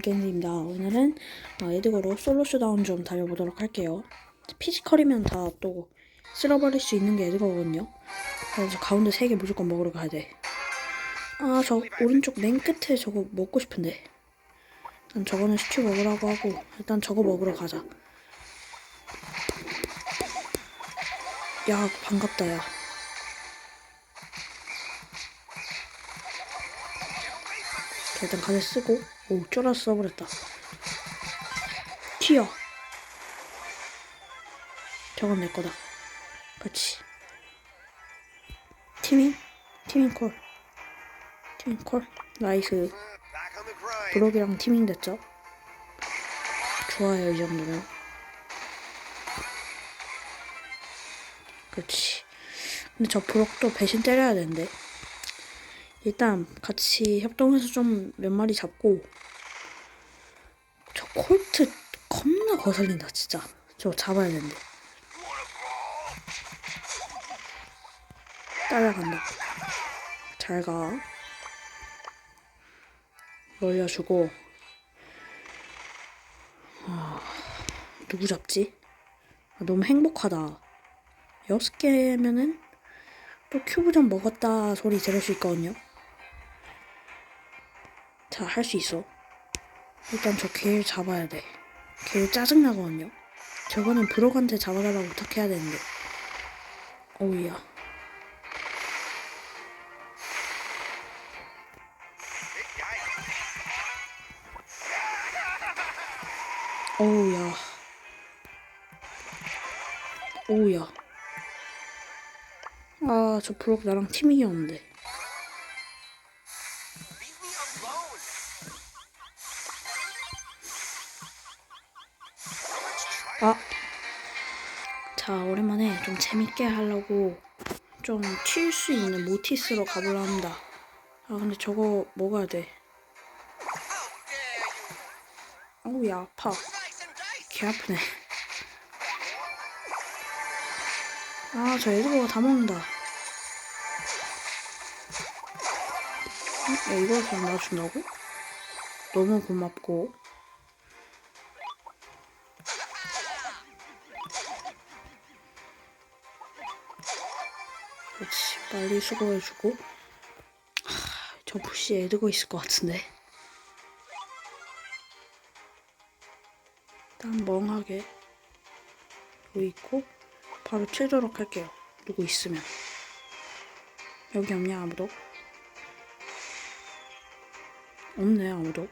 겐지입니다. 오늘은 어, 에드거로 솔로 쇼다운 좀 달려보도록 할게요. 피지컬이면 다 또 쓸어버릴 수 있는 게 에드거거든요. 그래서 가운데 세 개 무조건 먹으러 가야 돼. 아, 저 오른쪽 맨 끝에 저거 먹고 싶은데. 일단 저거는 스튜 먹으라고 하고 일단 저거 먹으러 가자. 야, 반갑다, 야. 자, 일단 가게 쓰고 오 쫄아서 써버렸다. 튀어. 저건 내 거다. 그렇지 티밍 티밍 콜. 티밍 콜? 나이스. 브록이랑 티밍 됐죠? 좋아요 이 정도면. 그렇지 근데 저 브록도 배신 때려야 되는데. 일단 같이 협동해서 좀 몇 마리 잡고 저 콜트 겁나 거슬린다 진짜. 저 잡아야 되는데. 따라간다. 잘가. 올려주고. 아, 누구 잡지? 아, 너무 행복하다. 여섯 개면은 또 큐브 좀 먹었다 소리 들을 수 있거든요. 자, 할 수 있어. 일단 저 개를 잡아야 돼. 개를 짜증나거든요. 저거는 브로한테 잡아달라고 부탁해야 되는데. 어우야. 어우야. 어우야. 아, 저 브록 나랑 팀이었는데. 아. 자, 오랜만에 좀 재밌게 하려고 좀 튈 수 있는 모티스로 가보려 합니다. 아, 근데 저거 먹어야 돼. 어우, 야, 아파. 개 아프네. 아, 저 애들보다 다 먹는다. 응? 야, 이걸 그냥 놔준다고? 너무 고맙고. 빨리 수고해주고. 하, 저 부시 애들고 있을 것 같은데. 일단 멍하게 여기 있고 바로 치도록 할게요. 누구 있으면 여기 없냐 아무도? 없네 아무도.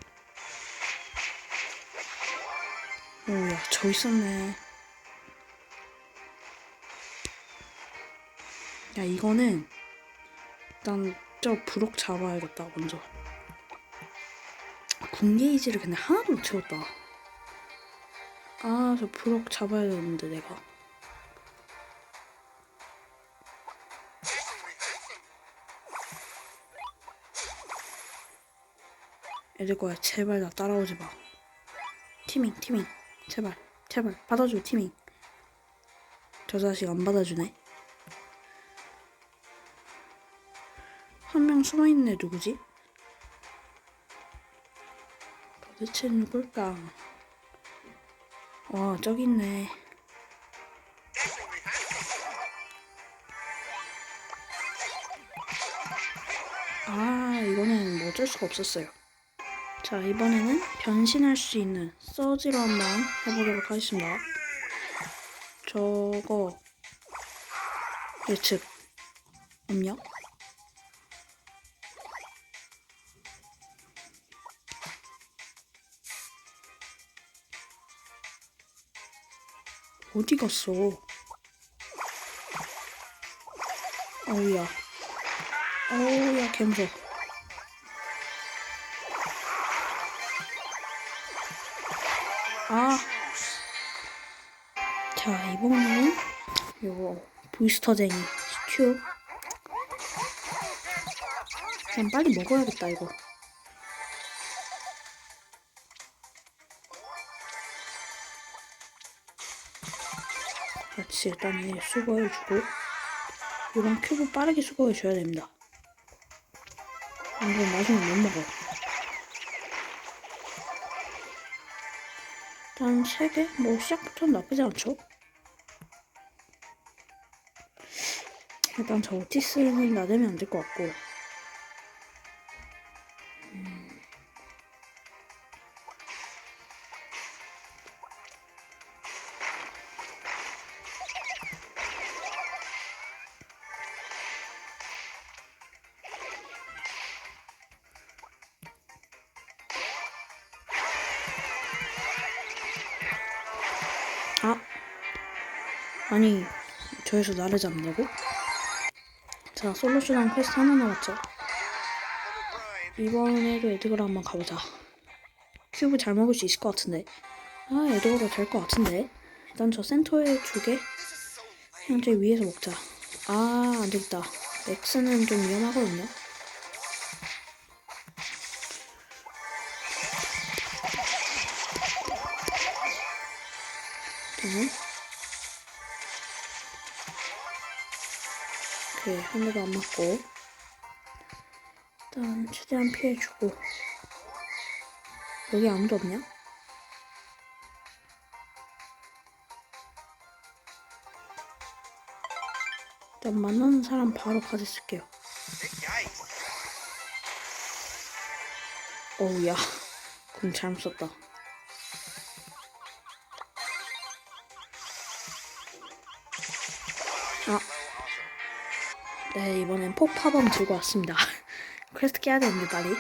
오야 저 있었네. 야 이거는 일단 저 브록 잡아야겠다 먼저. 군게이지를 근데 하나도 못 채웠다. 아, 저 브록 잡아야 되는데, 내가. 애들 거야. 제발 나 따라오지 마. 티밍, 티밍. 제발, 제발. 받아줘, 티밍. 저 자식 안 받아주네. 한 명 숨어있네, 누구지? 도대체 누굴까? 와, 저기 있네. 아, 이거는 뭐 어쩔 수가 없었어요. 자, 이번에는 변신할 수 있는 서지로 한번 해보도록 하겠습니다. 저거 예측 없냐? 어디 갔어? 어우야. 어우야, 개무서 아. 자, 이번에는 요거 부스터쟁이 스튜. 그냥 빨리 먹어야겠다, 이거. 일단 얘 수거해주고 이런 큐브 빠르게 수거해줘야 됩니다. 이건 나중에 못 먹어. 일단 3개? 뭐 시작부터는 나쁘지 않죠? 일단 저 오티스는 나대면 안 될 것 같고 아니 저에서 나를 잡냐고? 자 솔루션한 퀘스트 하나 남았죠? 이번에도 에드거로 한번 가보자. 큐브 잘 먹을 수 있을 것 같은데. 아 에드거로 될 것 같은데. 일단 저 센터에 두개. 현재 위에서 먹자. 아 안되겠다. 엑스는 좀 위험하거든요. 저 오케이 한 대도 안 맞고. 일단 최대한 피해주고. 여기 아무도 없냐? 일단 만나는 사람 바로 가지 쓸게요. Yikes. 어우 야. 공 잘못 썼다 네 이번엔 폭파범 들고 왔습니다 퀘스트 깨야 되는데 빨리.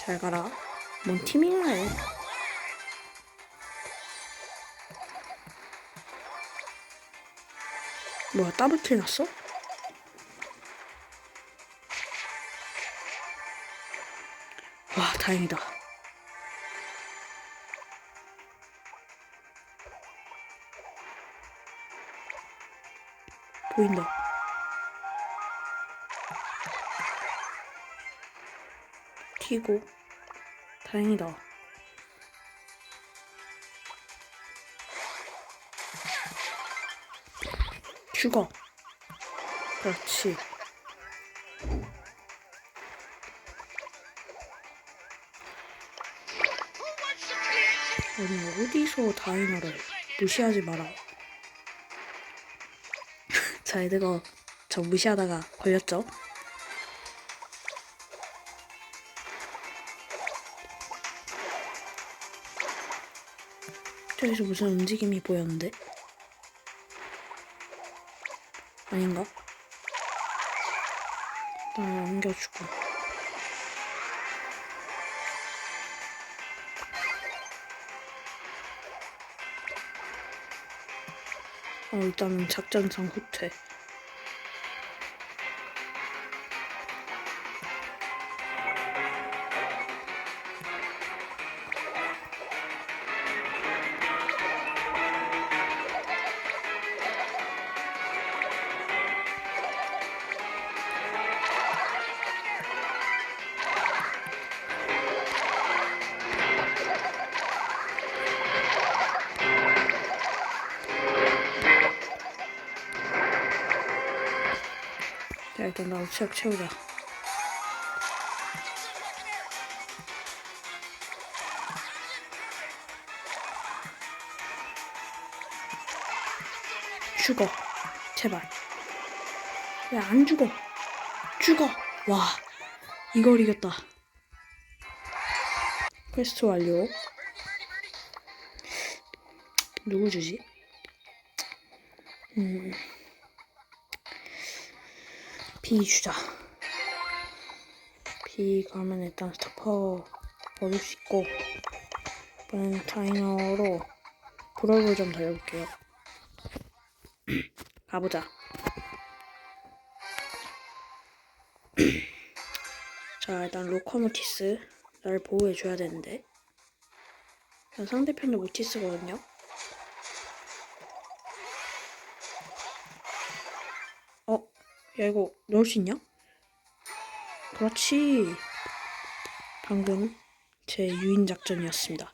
잘 가라 뭔해 뭐야 더블킬 났어? 와 다행이다. 보인다. 튀고. 다행이다. 죽어 그렇지 아니 어디서 다이너를 무시하지 마라. 자 애들가 저 무시하다가 걸렸죠? 저기서 무슨 움직임이 보였는데? 아닌가? 나 옮겨주고 어 일단은 작전상 후퇴 일단 나도 체력 채우자 죽어. 제발. 왜안 죽어. 죽어. 와 이걸 이겼다. 퀘스트 완료. 누구 주지? 음 B 주자. B 가면 일단 스타퍼 얻을 수 있고 이번엔 타이너로 브롤을 좀 달려볼게요. 가보자. 자 일단 로커모티스 나를 보호해줘야 되는데 상대편도 모티스거든요. 야 이거 넣을 수 있냐? 그렇지. 방금 제 유인 작전이었습니다.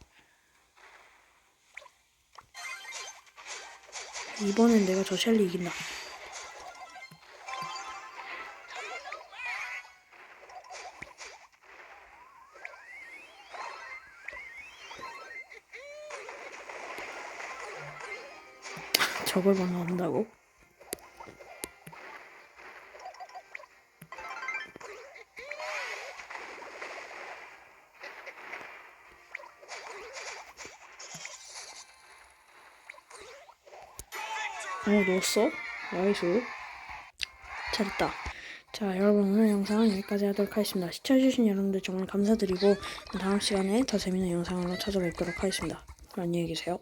이번엔 내가 저 셸리 이긴다. 저걸 막 나온다고? 어 넣었어? 나이스. 잘했다. 자 여러분 오늘 영상은 여기까지 하도록 하겠습니다. 시청해주신 여러분들 정말 감사드리고 다음 시간에 더 재밌는 영상으로 찾아뵙도록 하겠습니다. 그럼 안녕히 계세요